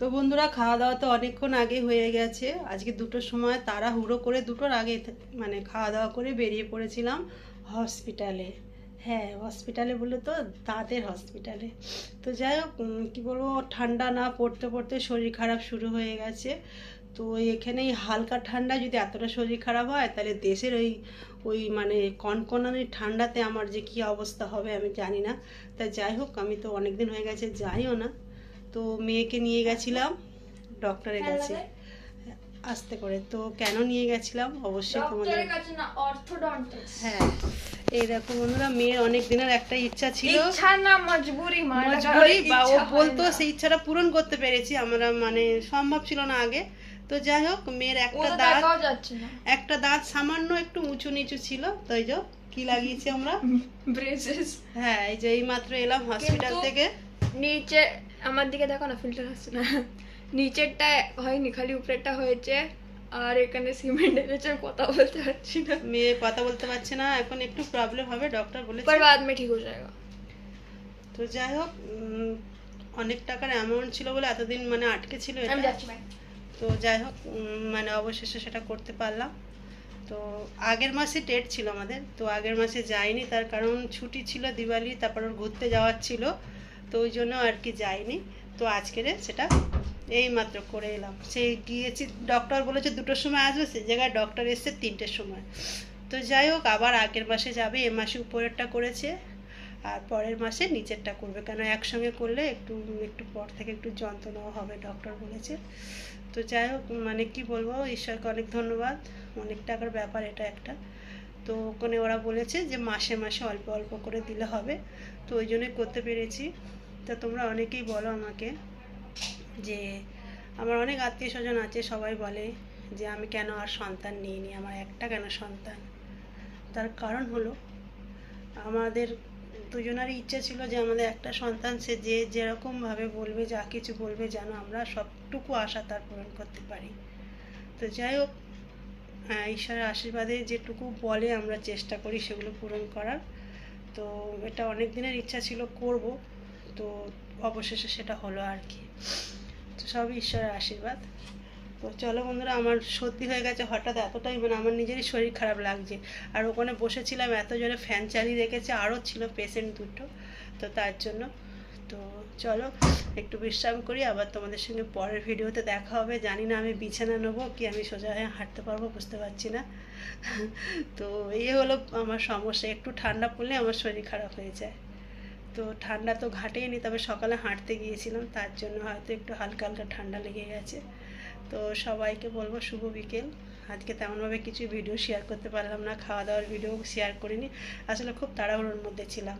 তো বন্ধুরা খাওয়া দাওয়া তো অনেকক্ষণ আগে হয়ে গেছে। আজকে দুটোর সময় তারা হুড়ো করে দুটোর আগে মানে খাওয়া দাওয়া করে বেরিয়ে পড়েছিলাম হসপিটালে হ্যাঁ হসপিটালে বলে তো দাঁতের হসপিটালে তো যাই হোক কী বলব, ঠান্ডা না পড়তে পড়তে শরীর খারাপ শুরু হয়ে গেছে। তো এখানে এই হালকা ঠান্ডা যদি এতটা শরীর খারাপ হয়, তাহলে দেশের ওই ওই মানে কনকনানি ঠান্ডাতে আমার যে কী অবস্থা হবে আমি জানি না। তা যাই হোক, আমি তো অনেক দিন হয়ে গেছে যাইও না। তো মেয়েকে নিয়ে গেছিলাম ডক্টরের কাছে। আস্তে করে। তো কেন নিয়ে গেছিলাম? অবশ্যই তোমাদের হ্যাঁ। এই দেখো বন্ধুরা মেয়ের অনেক দিনের একটা ইচ্ছা ছিল। ইচ্ছা না মজবুরি মজবুরি বা ও বলতো সেই ইচ্ছাটা পূরণ করতে পেরেছি। আমরা মানে সম্ভব ছিল না আগে। তো যাই হোক মেয়ের একটা দাঁত একটা দাঁত সামান্য একটু উঁচু নিচু ছিল। তাই এই কি লাগিয়েছি আমরা? ব্রেসেস। হ্যাঁ এই যে এই মাত্র এলাম হসপিটাল থেকে। নিচে আমার দিকে দেখো না ফিল্টার আসছে না। নিচেরটা হয়নি খালি উপরেরটা হয়েছে। আর এখানে সিমেন্ট এনেছে কথা বলতে পারছি না। মেয়ে কথা বলতে পারছে না এখন একটু প্রবলেম হবে ডক্টর বলেছে। পর বাদ মে ঠিক হয়ে যাবে। তো যাই হোক অনেক টাকার অ্যামাউন্ট ছিল বলে এতদিন মানে আটকে ছিল আমি যাচ্ছি তো যাই হোক মানে অবশেষে সেটা করতে পারলাম। তো আগের মাসে ডেট ছিল আমাদের তো আগের মাসে যাইনি তার কারণ ছুটি ছিল দিওয়ালি তারপর ঘুরতে যাওয়ার ছিল। তো ওই জন্য আর কি যাইনি। তো আজকের সেটা এই মাত্র করে এলাম। সে গিয়েছি ডক্টর বলেছে দুটোর সময় আসবে, সে জায়গায় ডক্টর এসছে তিনটের সময়। তো যাই হোক, আবার আগের মাসে যাবে, এ মাসে উপরেরটা করেছে, আর পরের মাসে নিচেরটা করবে। কেন একসঙ্গে করলে একটু একটু পর থেকে একটু যন্ত্রণাও হবে ডক্টর বলেছে। তো যাই হোক মানে কি বলব, ঈশ্বরকে অনেক ধন্যবাদ। অনেক টাকার ব্যাপার এটা একটা। তো ওখানে ওরা বলেছে যে মাসে মাসে অল্প অল্প করে দিলে হবে। তো ওই জন্যই করতে পেরেছি। তা তোমরা অনেকেই বলো আমাকে যে আমার অনেক আত্মীয় স্বজন আছে, সবাই বলে যে আমি কেন আর সন্তান নিইনি, আমার একটা কেন সন্তান? তার কারণ হলো আমাদের দুজনারই ইচ্ছা ছিল যে আমাদের একটা সন্তান, সে যে যেরকমভাবে বলবে, যা কিছু বলবে, যেন আমরা সবটুকু আশা তার পূরণ করতে পারি। তো যাই হোক ঈশ্বরের আশীর্বাদে যেটুকু বলে আমরা চেষ্টা করি সেগুলো পূরণ করার। তো এটা অনেক দিনের ইচ্ছা ছিল করব তো অবশেষে সেটা হলো আর কি। তো সবই ঈশ্বরের আশীর্বাদ। তো চলো বন্ধুরা, আমার সত্যি হয়ে গেছে হঠাৎ এতটাই মানে আমার নিজেরই শরীর খারাপ লাগছে। আর ওখানে বসেছিলাম এত জোরে ফ্যান চালিয়ে রেখেছে, আরও ছিল পেশেন্ট দুটো। তো তার জন্য, তো চলো একটু বিশ্রাম করি, আবার তোমাদের সঙ্গে পরের ভিডিওতে দেখা হবে। জানি না আমি বিছানা নেব কি আমি সোজা হয়ে হাঁটতে পারব, বুঝতে পারছি না। তো এই হলো আমার সমস্যা, একটু ঠান্ডা পড়লে আমার শরীর খারাপ হয়ে যায়। তো ঠান্ডা তো ঘাটেই নি তবে সকালে হাঁটতে গিয়েছিলাম, তার জন্য হয়তো একটু হালকা হালকা ঠান্ডা লেগে গেছে। তো সবাইকে বলব শুভ বিকেল। আজকে তেমনভাবে কিছু ভিডিও শেয়ার করতে পারলাম না খাওয়া দাওয়ার ভিডিও শেয়ার করিনি। আসলে খুব তাড়াহুড়োর মধ্যে ছিলাম।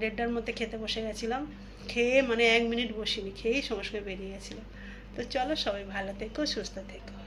দেড়টার মধ্যে খেতে বসে গেছিলাম। খেয়ে মানে এক মিনিট বসিনি, খেয়েই সমস্যা বেরিয়ে গেছিলাম। তো চলো সবাই ভালো থেকো, সুস্থ থেকো।